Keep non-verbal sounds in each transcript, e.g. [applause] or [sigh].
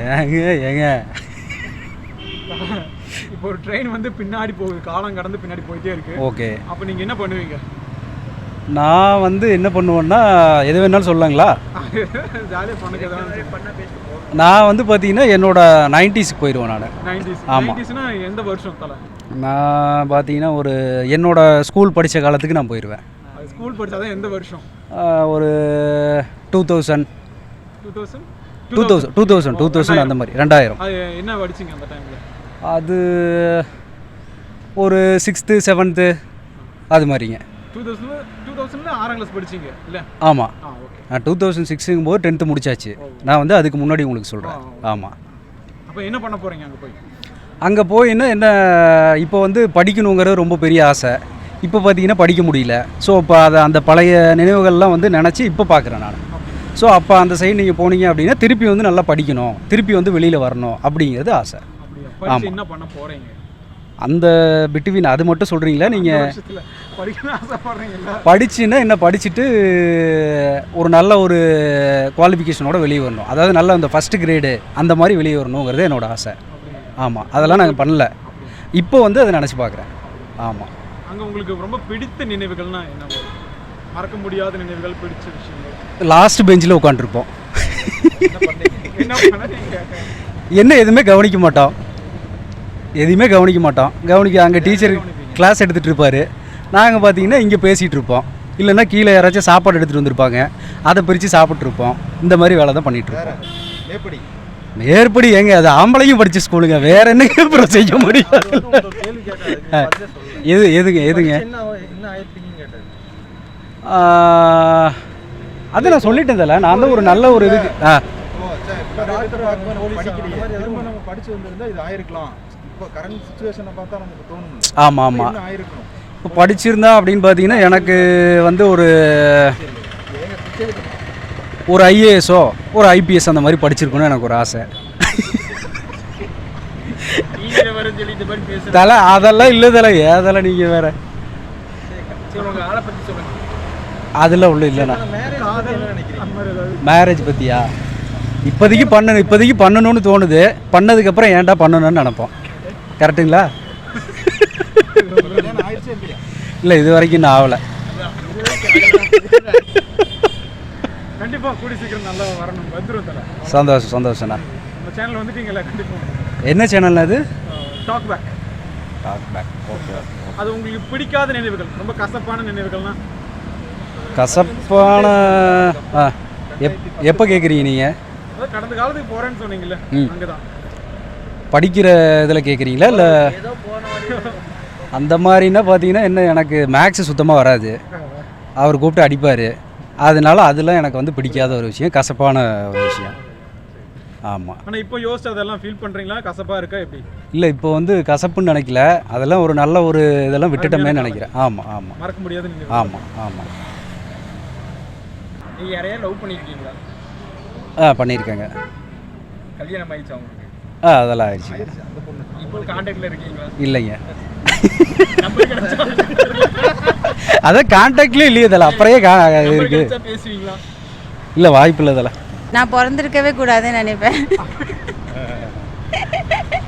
ஏங்க ஏங்க. இப்போ ஒரு ட்ரெயின் வந்து பின்னாடி போகுது. காலம் கடந்து பின்னாடி போயிட்டே இருக்கு. ஓகே. அப்போ நீங்க என்ன பண்ணுவீங்க? நான் வந்து என்ன பண்ணுவேன்னா எது வேணாலும் சொல்லலாங்களா? நான் வந்து பார்த்தீங்கன்னா என்னோட நைன்டிஸ்க்கு போயிடுவேன் நான். நைன்டிஸ் ஆமா. நைன்டிஸ்னா எந்த வருஷம் நான் பார்த்தீங்கன்னா ஒரு என்னோட ஸ்கூல் படித்த காலத்துக்கு நான் போயிடுவேன் ஸ்கூல் படிச்சாதான் எந்த வருஷம்? ஒரு two thousand two thousand two thousand two thousand two thousand அந்த மாதிரி ரெண்டாயிரம் என்ன படிச்சீங்க அந்த டைமில் அது ஒரு சிக்ஸ்த்து செவன்த்து அது மாதிரிங்க டூ தௌசண்ட் டூ தௌசண்ட்ல ஆறாம் கிளாஸ் படிச்சீங்க இல்லை ஆமாம் நான் டூ தௌசண்ட் சிக்ஸுங்கும் போது டென்த்து முடிச்சாச்சு நான் வந்து அதுக்கு முன்னாடி உங்களுக்கு சொல்கிறேன் ஆமாம் அப்போ என்ன பண்ண போறீங்க அங்கே போய் அங்கே போயின்னா என்ன இப்போ வந்து படிக்கணுங்கிறது ரொம்ப பெரிய ஆசை. இப்போ பார்த்தீங்கன்னா படிக்க முடியல. ஸோ இப்போ அதை அந்த பழைய நினைவுகள்லாம் வந்து நினச்சி இப்போ பார்க்குறேன் நான். ஸோ அப்போ அந்த சைடு நீங்கள் போனீங்க அப்படின்னா திருப்பி வந்து நல்லா படிக்கணும். திருப்பி வந்து வெளியில் வரணும் அப்படிங்கிறது ஆசை. படிச்சு என்ன பண்ண போறீங்க? அந்த பிட்வீன் அது மட்டும் சொல்கிறீங்களா நீங்கள் படிச்சுன்னா என்ன? படிச்சுட்டு ஒரு நல்ல ஒரு குவாலிஃபிகேஷனோட வெளியே வரணும். அதாவது நல்ல அந்த ஃபஸ்ட்டு கிரேடு அந்த மாதிரி வெளியே வரணுங்கிறது என்னோட ஆசை. ஆமாம் அதெல்லாம் நாங்கள் பண்ணல. இப்போ வந்து அதை நினச்சி பார்க்குறேன் ஆமாம் அங்கே உங்களுக்கு ரொம்ப பிடித்த நினைவுகள்னா என்ன? மறக்க முடியாத நினைவுகள் பிடிச்ச விஷயங்கள். லாஸ்ட் பெஞ்சில் உட்காந்துருப்போம் என்ன என்ன எதுவுமே கவனிக்க மாட்டோம் எதையுமே கவனிக்க மாட்டோம் கவனிக்க அங்கே டீச்சர் கிளாஸ் எடுத்துகிட்டு இருப்பார். நாங்கள் பார்த்தீங்கன்னா இங்கே பேசிகிட்டு இருப்போம். இல்லைன்னா கீழே யாராச்சும் சாப்பாடு எடுத்துகிட்டு வந்திருப்பாங்க. அதை பிரித்து சாப்பிட்ருப்போம் இந்த மாதிரி வேலை தான் எப்படி மேற்படி ஏங்க அது ஆம்பளையும் படிச்ச ஸ்கூலுங்க வேற என்னங்க அப்புறம் செய்ய முடியாது. எது எதுங்க எதுங்க? அது நான் சொல்லிட்டேன் தல நான் தான் ஒரு நல்ல ஒரு இதுக்கு ஆ. ஓ சரி இப்போ டாக்டர் படிக்கிறீங்க திரும்ப நம்ம படிச்சு வந்திருந்தா இது ஆயிருக்கலாம். இப்போ கரண்ட் சுச்சுவேஷனை பார்த்தா நமக்கு தோணும் ஆமாம் ஆமாம் இப்போ படிச்சிருந்தா அப்படின்னு பார்த்தீங்கன்னா எனக்கு வந்து ஒரு ஒரு ஐஏஎஸோ ஒரு ஐபிஎஸ் அந்த மாதிரி படிச்சிருக்கணும்னு எனக்கு ஒரு ஆசை. தலை அதெல்லாம் இல்லை தலை ஏதெல்லாம் நீங்கள் வேற? அதெல்லாம் உள்ள இல்லைண்ணா. மேரேஜ் பற்றியா இப்போதைக்கு பண்ணணும் இப்போதைக்கு பண்ணணும்னு தோணுது. பண்ணதுக்கப்புறம் ஏன்டா பண்ணணும்னு நினைப்போம். கரெக்டுங்களா இல்லை இது வரைக்கும் நான் ஆகலை. கண்டிப்பா கூடி சீக்கிரம் நல்லா வரணும். வந்துரும் தல. சந்தோஷம் கண்டிப்பா. என்ன சேனல் அது? Talk back talk back okay அது உங்களுக்கு பிடிக்காத நினைவுகள் ரொம்ப கசப்பான நினைவுகள்னா கசப்பான ஆ எப் எப்போ கேட்குறீங்க நீங்கள் கடந்த காலத்துக்கு போறேன்னு சொன்னீங்கல்ல ம். படிக்கிற இதில் கேட்குறீங்களா இல்லை? அந்த மாதிரின்னா பார்த்தீங்கன்னா என்ன எனக்கு மேக்ஸ் சுத்தமாக வராது. அவர் கூப்பிட்டு அடிப்பார். அதனால அதெல்லாம் எனக்கு வந்து பிடிக்காத ஒரு விஷயம் கசப்பான ஒரு விஷயம். ஆமாம் ஆனா இப்போ யோசிச்சு அதெல்லாம் ஃபீல் பண்றீங்களா? கசப்பா இருக்கா எப்படி? இல்லை இப்போ வந்து கசப்புன்னு நினைக்கல. அதெல்லாம் ஒரு நல்ல ஒரு இதெல்லாம் விட்டுட்டோமே நினைக்கிறேன். ஆமாம் ஆமாம் மறக்க முடியாத ஆமாம் ஆமாம் நீங்க யாரையா லவ் பண்ணிருக்கீங்களா? ஆ பண்ணியிருக்கேங்க கல்யாணம் ஆயிடுச்சு அவங்களுக்கு ஆ அதெல்லாம் ஆயிடுச்சு. இப்போ கான்டாக்ட்ல இருக்கீங்களா? இல்லைங்க. [laughs] அதான் கான்டாக்ட்லேயே இல்லையே இதில் அப்புறையே கா இருக்கு. பேசுவீங்களா? இல்லை வாய்ப்பு இல்லை இதில் நான் பிறந்திருக்கவே கூடாதுன்னு நினைப்பேன் [laughs]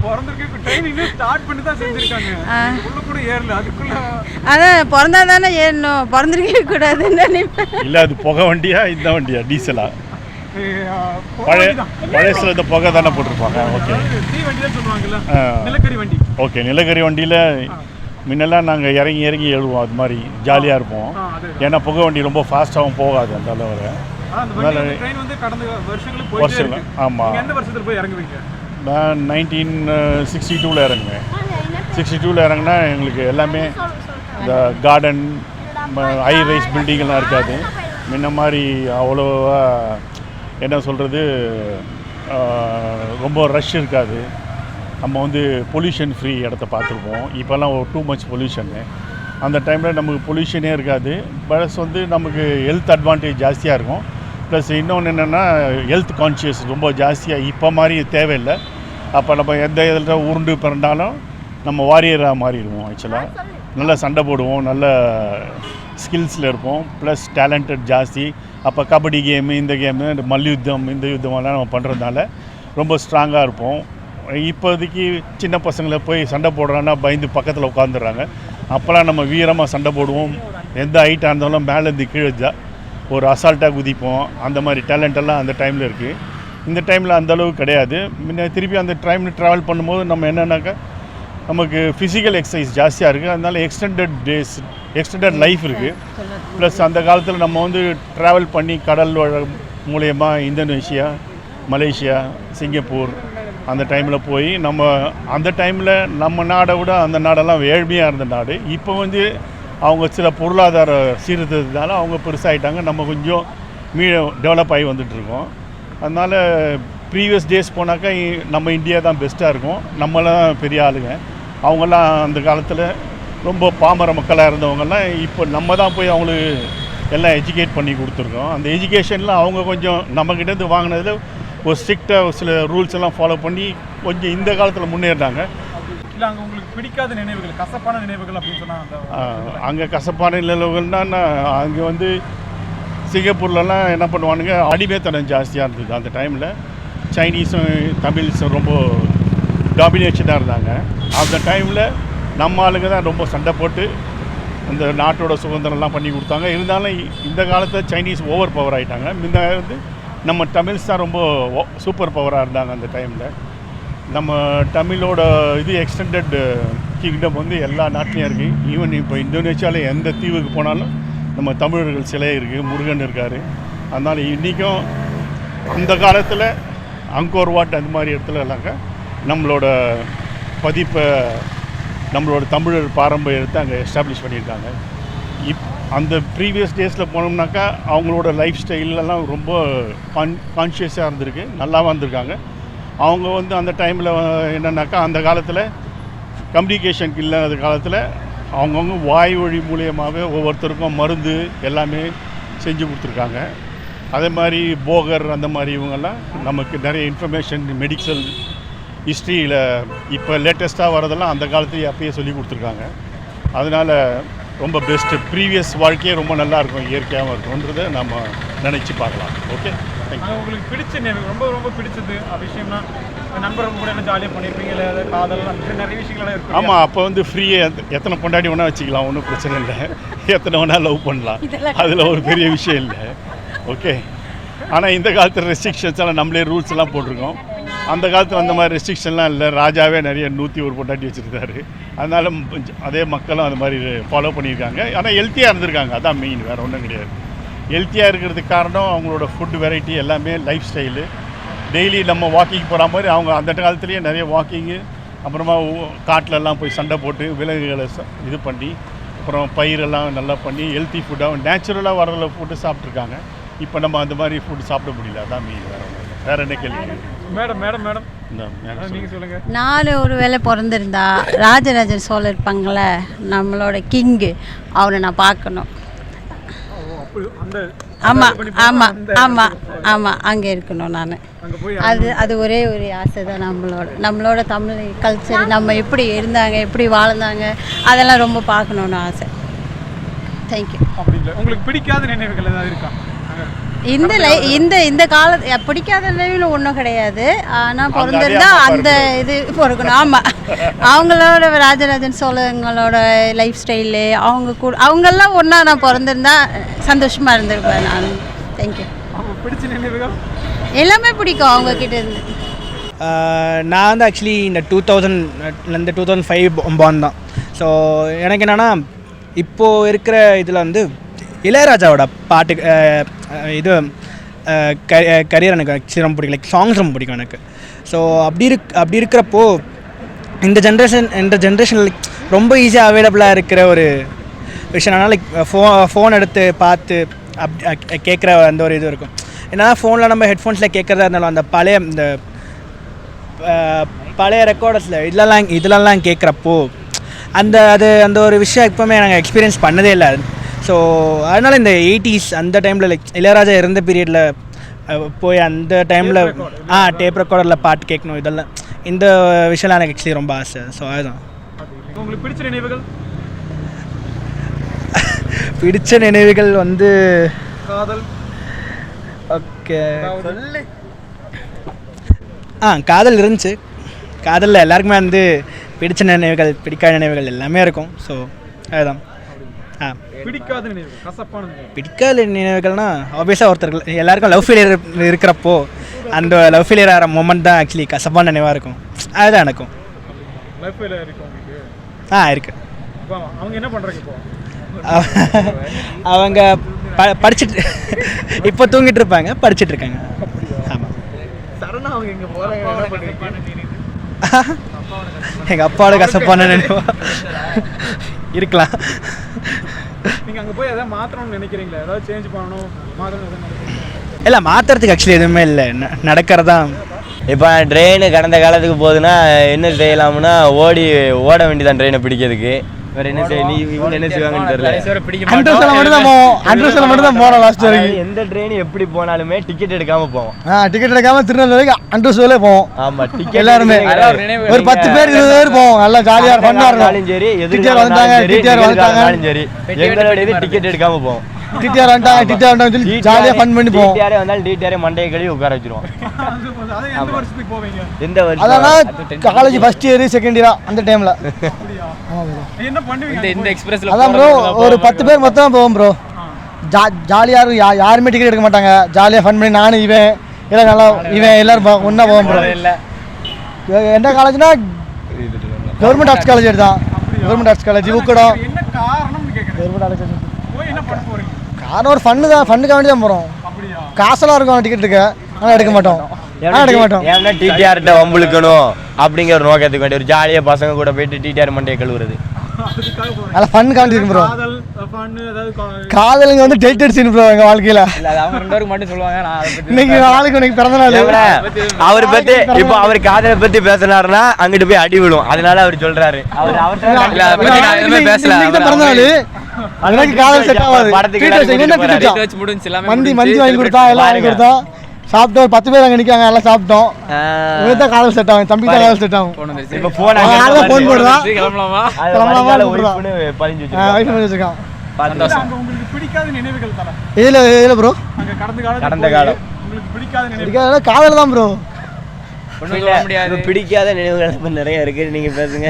பிறந்திருக்க ட்ரைனிங் ஸ்டார்ட் பண்ணி தான் செஞ்சிருக்காங்க ஆ. உள்ள கூட ஏறல அதுக்குள்ள அதான் பிறந்தா தானே ஏறணும். பிறந்திருக்கவே கூடாதுன்னு நினைப்பேன் இல்லை அது புகை வண்டியா இந்த வண்டியா? டீசலா பழைய. பழசில் இந்த புகை தானே போட்டிருப்பாங்க. ஓகே. நிலக்கரி வண்டி. ஓகே நிலக்கரி வண்டியில் முன்னெல்லாம் நாங்கள் இறங்கி இறங்கி எழுவோம் அது மாதிரி ஜாலியாக இருப்போம். ஏன்னா புகை வண்டி ரொம்ப ஃபாஸ்ட்டாகவும் போகாது அந்த அளவு ஆனா அந்த நான் நைன்டீன் சிக்ஸ்டி டூவில் இறங்குவேன் சிக்ஸ்டி டூவில் இறங்குனா எங்களுக்கு எல்லாமே இந்த கார்டன் ஹை ரைஸ் பில்டிங்கெல்லாம் இருக்காது. முன்ன மாதிரி அவ்வளோவா என்ன சொல்கிறது ரொம்ப ரஷ் இருக்காது. நம்ம வந்து பொல்யூஷன் ஃப்ரீ இடத்த பார்த்துருப்போம். இப்போல்லாம் ஒரு டூ மச் பொல்யூஷனு அந்த டைமில் நமக்கு பொல்யூஷனே இருக்காது. ப்ளஸ் வந்து நமக்கு ஹெல்த் அட்வான்டேஜ் ஜாஸ்தியாக இருக்கும். ப்ளஸ் இன்னொன்று என்னென்னா ஹெல்த் கான்ஷியஸ் ரொம்ப ஜாஸ்தியாக இப்போ மாதிரி தேவையில்லை. அப்போ நம்ம எந்த இதில் உருண்டு பிறந்தாலும் நம்ம வாரியராக மாறிடுவோம் ஆக்சுவலாக நல்லா சண்டை போடுவோம் நல்ல ஸ்கில்ஸில் இருப்போம் ப்ளஸ் டேலண்டட் ஜாஸ்தி. அப்போ கபடி கேமு இந்த கேமு இந்த மல்யுத்தம் இந்த யுத்தமெல்லாம் நம்ம பண்ணுறதுனால ரொம்ப ஸ்ட்ராங்காக இருப்போம். இப்போதைக்கு சின்ன பசங்களை போய் சண்டை போடுறான்னா பயந்து பக்கத்தில் உட்காந்துடுறாங்க அப்போல்லாம் நம்ம வீரமாக சண்டை போடுவோம். எந்த ஹைட்டாக இருந்தாலும் மேலேருந்து கீழே ஒரு அசால்ட்டாக குதிப்போம். அந்த மாதிரி டேலண்ட் எல்லாம் அந்த டைமில் இருக்குது இந்த டைமில் அந்தளவு கிடையாது. முன்ன திருப்பி அந்த டைமில் ட்ராவல் பண்ணும்போது நம்ம என்னென்னாக்கா நமக்கு ஃபிசிக்கல் எக்ஸசைஸ் ஜாஸ்தியாக இருக்குது அதனால் எக்ஸ்டெண்டட் டேஸ் எக்ஸ்டெண்டட் லைஃப் இருக்குது ப்ளஸ் அந்த காலத்தில் நம்ம வந்து ட்ராவல் பண்ணி கடல் மூலயமா இந்தோனேஷியா மலேசியா சிங்கப்பூர் அந்த டைமில் போய் நம்ம அந்த டைமில் நம்ம நாடை விட அந்த நாடெல்லாம் ஏழ்மையாக இருந்த நாடு. இப்போ வந்து அவங்க சில பொருளாதார சீர்திருத்தத்தினால அவங்க பெருசாகிட்டாங்க நம்ம கொஞ்சம் மீ டெவலப் ஆகி வந்துட்டுருக்கோம் அதனால் ப்ரீவியஸ் டேஸ் போனாக்கா நம்ம இந்தியா தான் பெஸ்ட்டாக இருக்கும். நம்மளாம் பெரிய ஆளுங்க. அவங்கெல்லாம் அந்த காலத்தில் ரொம்ப பாமர மக்களாக இருந்தவங்கெல்லாம் இப்போ நம்ம தான் போய் அவங்களுக்கு எல்லாம் எஜுகேட் பண்ணி கொடுத்துருக்கோம். அந்த எஜுகேஷனில் அவங்க கொஞ்சம் நம்மக்கிட்டேருந்து வாங்கினதில் ஒரு ஸ்ட்ரிக்டாக சில ரூல்ஸ் எல்லாம் ஃபாலோ பண்ணி கொஞ்சம் இந்த காலத்தில் முன்னேறினாங்க. இல்லை அங்கே உங்களுக்கு பிடிக்காத நினைவுகள் கசப்பான நினைவுகள் அப்படின்னு சொன்னால் அந்த அங்கே கசப்பான நிலவுகள்னா அங்கே வந்து சிங்கப்பூர்லலாம் என்ன பண்ணுவானுங்க அடிமைத்தனம் ஜாஸ்தியாக இருந்தது அந்த டைமில் சைனீஸும் தமிழ்ஸும் ரொம்ப டாமினேஷனாக இருந்தாங்க. அந்த டைமில் நம்ம ஆளுங்க தான் ரொம்ப சண்டை போட்டு அந்த நாட்டோட சுதந்திரம்லாம் பண்ணி கொடுத்தாங்க. இருந்தாலும் இந்த காலத்தில் சைனீஸ் ஓவர் பவர் ஆகிட்டாங்க முன்ன வந்து நம்ம தமிழ்ஸ் தான் ரொம்ப சூப்பர் பவராக இருந்தாங்க அந்த டைமில் நம்ம தமிழோட இது எக்ஸ்டெண்டட் கிங்டம் வந்து எல்லா நாட்டிலையும் இருக்குது ஈவன் இப்போ இந்தோனேஷியாவில் எந்த தீவுக்கு போனாலும் நம்ம தமிழர்கள் சிலை இருக்குது முருகன் இருக்கார். அதனால் இன்றைக்கும் அந்த காலத்தில் அங்கோர் வாட் அந்த மாதிரி இடத்துல எல்லாங்க நம்மளோட பதிப்பை நம்மளோட தமிழர் பாரம்பரியத்தை அங்கே எஸ்டாப்ளிஷ் பண்ணியிருக்காங்க. இப் அந்த ப்ரீவியஸ் டேஸில் போனோம்னாக்கா அவங்களோட லைஃப் ஸ்டைலெல்லாம் ரொம்ப கான் கான்ஷியஸாக இருந்திருக்கு நல்லாவும் இருந்திருக்காங்க. அவங்க வந்து அந்த டைமில் என்னன்னாக்கா அந்த காலத்தில் கம்யூனிகேஷன் இல்லாத காலத்தில் அவங்கவுங்க வாய் வழி மூலியமாகவே ஒவ்வொருத்தருக்கும் மருந்து எல்லாமே செஞ்சு கொடுத்துருக்காங்க. அதே மாதிரி போகர் அந்த மாதிரி இவங்கெல்லாம் நமக்கு நிறைய இன்ஃபர்மேஷன் மெடிக்கல் ஹிஸ்ட்ரியில் இப்போ லேட்டஸ்ட்டாக வரதெல்லாம் அந்த காலத்துலேயே அப்பயே சொல்லி கொடுத்துருக்காங்க. அதனால் ரொம்ப பெஸ்ட்டு ப்ரீவியஸ் வாழ்க்கையே ரொம்ப நல்லா இருக்கும் இயற்கையாகவும் இருக்கும்ன்றதை நம்ம நினச்சி பார்க்கலாம். ஓகே தேங்க்யூ உங்களுக்கு பிடிச்ச நினைவு ரொம்ப ரொம்ப பிடிச்சது அந்த விஷயம்னா நண்பர்கள் கூட என்ன ஜாலியாக பண்ணியிருப்பீங்க இல்லை காதல் நிறைய விஷயங்கள்லாம் இருக்கும் ஆமாம் அப்போ வந்து ஃப்ரீயாக எத்தனை பொண்டாடி வேணால் வச்சுக்கலாம் ஒன்றும் பிரச்சனை இல்லை. [laughs] எத்தனை வேணால் லவ் பண்ணலாம். அதில் ஒரு பெரிய விஷயம் இல்லை. ஓகே ஆனால் இந்த காலத்தில் ரெஸ்ட்ரிக்ஷன்ஸ் எல்லாம் நம்மளே ரூல்ஸ் எல்லாம் போட்டிருக்கோம். அந்த காலத்தில் அந்த மாதிரி ரெஸ்ட்ரிக்ஷன்லாம் இல்லை. ராஜாவே நிறைய நூற்றி ஒரு பொண்டாட்டி வச்சுருந்தாரு. அதனால அதே மக்களும் அந்த மாதிரி ஃபாலோ பண்ணியிருக்காங்க. ஆனால் ஹெல்த்தியாக இருந்திருக்காங்க. அதான் மெயின் வேறு ஒன்றும் கிடையாது. ஹெல்த்தியாக இருக்கிறதுக்கு காரணம் அவங்களோட ஃபுட் வெரைட்டி எல்லாமே லைஃப் ஸ்டைலு டெய்லி நம்ம வாக்கிங் போகிற மாதிரி அவங்க அந்த காலத்துலேயே நிறைய வாக்கிங்கு அப்புறமா காட்டுலலாம் போய் சண்டை போட்டு விலங்குகளை ச- இது பண்ணி அப்புறம் பயிரெல்லாம் நல்லா பண்ணி ஹெல்த்தி ஃபுட்டாக நேச்சுரலாக வரல ஃபுட்டு சாப்பிட்ருக்காங்க இப்போ நம்ம அந்த மாதிரி ஃபுட் சாப்பிட முடியல. அதான் மீன் வேறு வேறு என்ன கேள்வி? Madam madam madam. நான் ஒரு வேளை பிறந்திருந்தா ராஜராஜன் சோழர் இருப்பாங்கள நம்மளோட கிங்கு அவரை நான் பார்க்கணும். அப்படி அந்த ஆமாம் ஆமாம் ஆமாம் ஆமாம் அங்கே இருக்கணும் நான். அது அது ஒரே ஒரு ஆசை தான் நம்மளோட நம்மளோட தமிழ் கல்ச்சர் நம்ம எப்படி இருந்தாங்க எப்படி வாழ்ந்தாங்க அதெல்லாம் ரொம்ப பார்க்கணுன்னு ஆசை. தேங்க்யூ உங்களுக்கு பிடிக்காத நினைவுகள் ஏதாவது இருக்கா? இந்த லை இந்த இந்த கால பிடிக்காத நிலையில் ஒன்றும் கிடையாது. ஆனால் பிறந்திருந்தா அந்த இது பிறக்கணும். ஆமாம் அவங்களோட ராஜராஜன் சோழங்களோட லைஃப் ஸ்டைலு அவங்க கூட அவங்கெல்லாம் ஒன்றா நான் பிறந்திருந்தா சந்தோஷமாக இருந்திருப்பேன் நான். தேங்க்யூ பிடிச்ச நினைவுகள்? எல்லாமே பிடிக்கும் அவங்க கிட்ட இருந்து. நான் வந்து ஆக்சுவலி இந்த டூ தௌசண்ட்லேருந்து டூ தௌசண்ட் ஃபைவ் பான் தான். ஸோ எனக்கு என்னென்னா இப்போது இருக்கிற இதில் வந்து இளையராஜாவோட பாட்டு இது கரியர் எனக்கு ரொம்ப பிடிக்கும். லைக் சாங்ஸ் ரொம்ப பிடிக்கும் எனக்கு. ஸோ அப்படி இருக் அப்படி இருக்கிறப்போ இந்த ஜென்ரேஷன் இந்த ஜென்ரேஷனில் ரொம்ப ஈஸியாக அவைலபிளாக இருக்கிற ஒரு விஷயம் என்னன்னா லைக் ஃபோ ஃபோன் எடுத்து பார்த்து அப் கேட்குற அந்த ஒரு இது இருக்கும். ஏன்னா ஃபோனில் நம்ம ஹெட்ஃபோன்ஸில் கேட்குறதா இருந்தாலும் அந்த பழைய இந்த பழைய ரெக்கார்டர்ஸில் இதெல்லாம் இதெல்லாம் கேட்குறப்போ அந்த அது அந்த ஒரு விஷயம் எப்போவுமே நாங்கள் எக்ஸ்பீரியன்ஸ் பண்ணதே இல்லை. ஸோ அதனால் இந்த எயிட்டிஸ் அந்த டைமில் லைக் இளையராஜா இருந்த பீரியடில் போய் அந்த டைமில் ஆ டேப் ரெக்கார்டரில் பாட்டு கேட்கணும் இதெல்லாம். இந்த விஷயம்லாம் எனக்கு ஆக்சுவலி ரொம்ப ஆசை. ஸோ அதுதான். உங்களுக்கு பிடிச்ச நினைவுகள்? [laughs] பிடிச்ச நினைவுகள் வந்து காதல். ஓகே. ஆ காதல் இருந்துச்சு. காதலில் எல்லாருக்குமே வந்து பிடிச்ச நினைவுகள் பிடிக்காத நினைவுகள் எல்லாமே இருக்கும். ஸோ அதுதான். பிடிக்காத நினைவு கசப்பான பிடிக்காத நினைவுகள்னா ஆப்வியஸாக ஒருத்தருக்கு எல்லாருக்கும் லவ் ஃபெயிலியர் இருக்கிறப்போ அந்த லவ் ஃபெயிலியர் ஆகிற மூமெண்ட் தான் ஆக்சுவலி கசப்பான நினைவாக இருக்கும். அதுதான் எனக்கும். லைஃப்பில் இருக்கு உங்களுக்கு? ஆ இருக்குது இப்போ அவங்க என்ன பண்ணுறாங்க இப்போ? அவங்க ப படிச்சுட்டு இப்போ தூங்கிட்டு இருப்பாங்க படிச்சுட்டு இருக்காங்க. ஆமாம் சரணா அவங்க இங்க எங்கள் அப்பாவோட கசப்பான நினைவா. இருக்கலாம். நீங்கள் அங்கே போய் எதாவது மாற்றணும்னு நினைக்கிறீங்களா? ஏதாவது சேஞ்ச் பண்ணணும் மாற்றணும் எதாவது நினைக்கிறீங்களா? இல்லை மாற்றுறதுக்கு ஆக்சுவலி எதுவுமே இல்லை. நடக்கிறதா? இப்போ ட்ரெயின் கடந்த காலத்துக்கு போகுதுன்னா என்ன செய்யலாம்னா ஓடி ஓட வேண்டியதான் ட்ரெயினை பிடிக்கிறதுக்கு. வேற என்ன செய்ய நீ இவங்க என்ன செய்வாங்கன்னு தெரியல. அண்ட்ரஸ்ல மட்டும். தான் போவோம் அண்ட்ரஸ்ல மட்டும் தான் லாஸ்ட் வரைக்கும். எந்த ட்ரெயின் எப்படி போனாலுமே டிக்கெட் எடுக்காம போவோம். ஆ டிக்கெட் எடுக்காம திருநெல்வேலிக்கு அண்ட்ரஸ்ல போவோம். ஆமா டிக்கெட் [laughs] எல்லாருமே. ஒரு பத்து பேர் இருபது பேர் போவோம். நல்லா ஜாலியா ஃபன்னா இருக்கும். சரி டிடிஆர் வந்துட்டாங்க டிடிஆர் வந்துட்டாங்க. சரி. எங்களோட டிக்கெட் எடுக்காம போவோம். டிடிஆர் வந்துட்டாங்க டிடிஆர் வந்துட்டாங்க சொல்லி ஜாலியா ஃபன் பண்ணி போவோம். டிடிஆரே வந்தாலும் டிடிஆரே மண்டையை கழுவி உட்கார வச்சிருவோம். எந்த வருஷத்துக்கு போவீங்க? எந்த வருஷம்? அதெல்லாம் காலேஜ் ஃபர்ஸ்ட் இயர் செகண்ட் இயரா அந்த டைம்ல இந்த அதான் ப்ரோ ஒரு பத்து பேர் மொத்தம் போவோம் ப்ரோ ஜா ஜாலியாக இருக்கும் யா யாருமே டிக்கெட் எடுக்க மாட்டாங்க. ஜாலியாக ஃபன் பண்ணி நானும் இவன் எல்லாம் நல்லா இவன் எல்லாரும் போ- ஒண்ணா போவோம் ப்ரோ எந்த காலேஜ்னா கவர்மெண்ட் ஆர்ட்ஸ் காலேஜ் எடுத்தான் கவர்மெண்ட் ஆர்ட்ஸ் காலேஜ் உக்கடம் என்ன காரணம்னு கேட்குறேன் கவர்மெண்ட் ஆர்ட்ஸ் காரணம் ஒரு ஃபன்னு தான் ஃபண்ணுக்காக வேண்டி தான் போகிறோம் காசெல்லாம் இருக்கும் டிக்கெட் எடுக்க. ஆனால் எடுக்க மாட்டோம். எடுக்க மாட்டோம். ஏன்னா டிடிஆர்கிட்ட வம்புழுக்கணும் அப்படிங்கிற ஒரு நோக்கத்துக்கு வேண்டி ஒரு ஜாலியாக பசங்க கூட போயிட்டு டிடிஆர் மண்டையை கழுவுறது. நல்லா ஃபன் இருக்கும் ப்ரோ காதலுங்க வந்து ப்ரோ எங்கள் வாழ்க்கையில். அவங்க ரெண்டு பேருக்கு மட்டும் சொல்லுவாங்க நான் அதை பத்தி இன்னைக்கு நாளைக்கு உனக்கு பிறந்த நாள். ஏம்ல, அவர் பத்தி இப்போ அவர் காதலை பத்தி பேசினாருன்னா அங்கிட்டு போய் அடி விழும். அதனால அவர் சொல்றாரு. அவர் பேசல. பிறந்த நாள். எனக்கு காதல் செட் ஆகாது. படத்துக்கு முடிஞ்சு மந்தி. மந்தி வாங்கி கொடுத்தா எல்லாம் வாங்கி கொடுத்தா. சாப்பிட்டோம் ஒரு பத்து பேர் அங்கே நிற்காங்க எல்லாம் சாப்பிட்டோம். இவன் தான் காதல் செட் ஆகும் தம்பி தான் காதல் செட் ஆகும். இப்ப ஃபோன் போடுறா சரி, கிளம்பலாமா? கிளம்பலாமா? கூப்பிடுறா. பதிஞ்சு வைஃப் பண்ணி வச்சிருக்கான். இல்ல, அங்க உங்களுக்கு பிடிக்காத நினைவுகள் தர. இதில் இதில் ப்ரோ அங்க கடந்த காலம் கடந்த காலம். உங்களுக்கு பிடிக்காத காதல் தான் ப்ரோ பிடிக்காத நினைவுகள் நிறைய இருக்கு நீங்க பேசுங்க.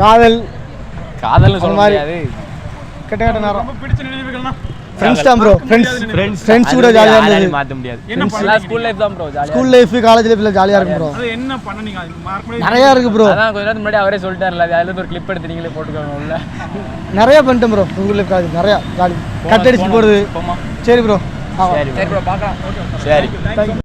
காதல். காதல்னு சொல்ல மாதிரி. முடியாது. கெட்ட கெட்ட நேரம். பிடிச்ச நினைவுகள்னா ஃப்ரெண்ட்ஸ் தான் ப்ரோ ஃப்ரெண்ட்ஸ் ஃப்ரெண்ட்ஸ் ஃப்ரெண்ட்ஸ் கூட ஜாலியாக இருந்தது. மாத்த முடியாது. என்ன ஸ்கூல் லைஃப் தான் ப்ரோ ஜாலியா ஸ்கூல் லைஃப் காலேஜ் லைஃப்ல ஜாலியாக இருக்கும் ப்ரோ அது என்ன பண்ணீங்க மார்க் நிறையா இருக்கு ப்ரோ அதான் கொஞ்ச நேரத்துக்கு முன்னாடி அவரே சொல்லிட்டாருல அதுல ஒரு கிளிப் எடுத்து நீங்களே போட்டுக்கோங்க உள்ள. நிறையா பண்ணிட்டேன் ப்ரோ ஸ்கூல் லைஃப் காலேஜ் நிறையா ஜாலி கட் அடிச்சுட்டு போகிறது போமா சரி ப்ரோ சரி ப்ரோ பார்க்கலாம். சரி